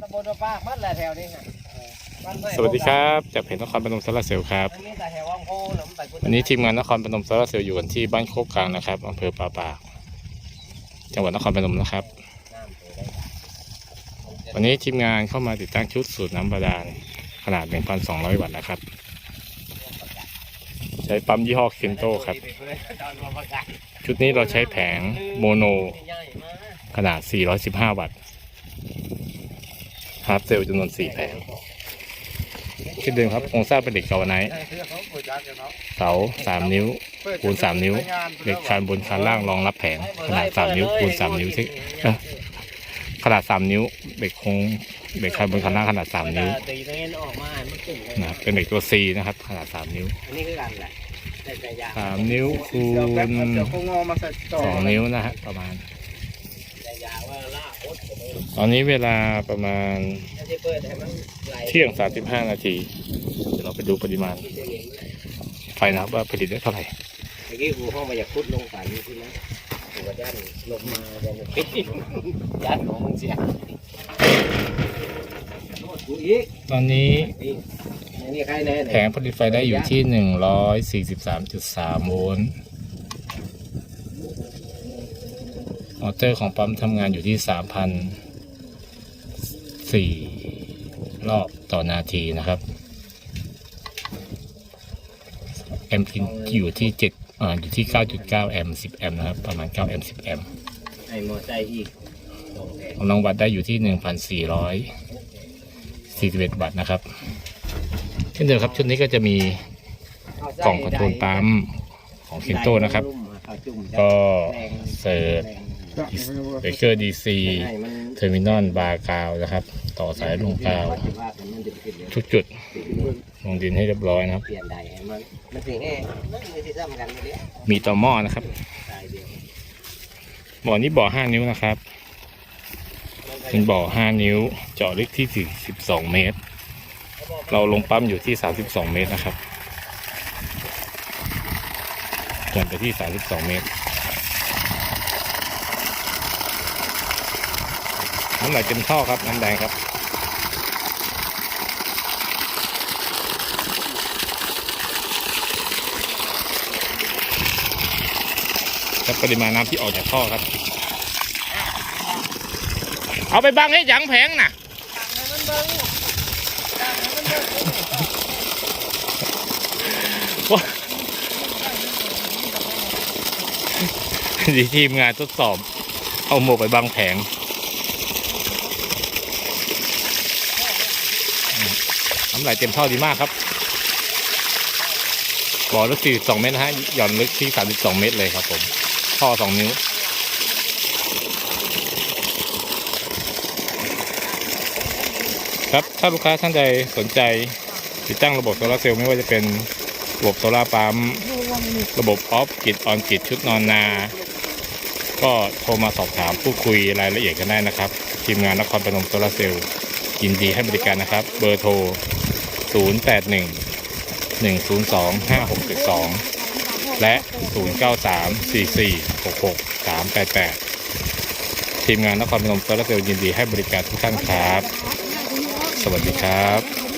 ตำบลปากบ้านแหละแถวนี้ไงบ้านห้ยสวัสดีครับจากเพจนครพนมโซลาร์เซลล์ครับอันนี้แต่แถววังโพหรือมันไปพุทธวันนี้ทีมงานนครพนมโซลาร์เซลล์อยู่กันที่บ้านโคกกลางนะครับอำเภอป่าปาก จังหวัดนครพนมนะครับน้ำเปิดได้วันนี้ทีมงานเข้ามาติดตั้งชุดสูตรน้ำบาดาลขนาด 1,200 วัตต์นะครับ ใช้ปั๊มยี่ห้อเคนโตครับตอนรวมประกันชุดนี้เราใช้แผงโมโนใหญ่มากขนาด 415 วัตต์ ฮาร์ดเซลล์จำนวน4แผงเช่นเดิมครับโครงสร้างเป็นเหล็กกาวไนท์เขาสา3นิ้วคูณ3นิ้วเหล็กคานบนคานล่างรองรับแผงขนาด3นิ้วคูณ3นิ้วที่ขนาด3นิ้วเหล็กคงเหล็กคานบนคานล่างขนาด3นิ้วตีตรงนี้ออกมามนตึงเลยนะเป็นเหล็กตัว C นะครับ ขนาด3นิ้วอันนี้คือกันแหละแต่ใจยา3นิ้วคูณสอ2นิ้วนะฮะประมาณ ใจยาว่าล่าโค ตรเลยตอนนี้เวลาประมาณถ้าที่เปิดให้มันไหลเที่ยง35นาที เดี๋ยวเราไปดูปริมาณ ไฟนะครับว่าผลิตได้เท่าไหร่เมื่อกี้กูห้องมาอยากพุดลงฝันใช่ไหมกูก็ด้านลงมาจะมาปิดยัดของมึงเสียโทษกูอีกตอนนี้นี่นี่ใครแน่แผงผลิตไฟได้อยู่ที่143.3โวลต์ มอเตอร์ของปั๊มทำงานอยู่ที่ 3,004 รอบต่อนาทีนะครับแอมป์อยู่ที่7อ่าอยู่ที่ 9.9 แอมป์10 แอมป์นะครับ ประมาณ 9 แอมป์10 แอมป์ไอ้มอไซค์อีกสองแผงกำลังวัดได้อยู่ที่ 1,441 วัตต์นะครับ เช่นเดิมครับ ชุดนี้ก็จะมีกล่องคอนโทรลปั๊มของคินโตนะครับ ก็เสิร์ช เบเกอร์ดีซีเทอร์มินอลบาร์กาวนะครับ ต่อสายลงกาว ทุกจุดลงดินให้เรียบร้อยนะครับ มีต่อหม้อนะครับสายเดียวบ่อนี้บ่อ5นิ้วนะครับ เป็นบ่อ5นิ้วเจาะลึกที่42เมตร เราลงปั๊มอยู่ที่32เมตรนะครับจนไปที่32เมตร น้ำไหลเต็มท่อครับ น้ำแดงครับครับปริมาณน้ำที่ออกจากท่อครับ เอาไปบังให้หยังแผงน่ะดีทีมงานทดสอบ เอาหมวกไปบังแผง น้ำไหลเต็มท่อดีมากครับบ่อลึก 42 เมตรนะฮะ หย่อนลึกที่ 32 เมตรเลยครับผม ท่อ 2 นิ้ว ครับ ถ้าลูกค้าท่านใดสนใจติดตั้งระบบโซลาร์เซลล์ไม่ว่าจะเป็นระบบโซลาร์ปั๊ม ระบบออฟกิดออนกิดชุดนอนนา ก็โทรมาสอบถามพูดคุยรายละเอียดกันได้นะครับ ทีมงานนครพนมโซลาร์เซลล์ ยินดีให้บริการนะครับ เบอร์โทร 081 102 5672 และ 093 44 66 388 ทีมงานนครพนมเซอร์เซลยินดีให้บริการทุกท่านครับ สวัสดีครับ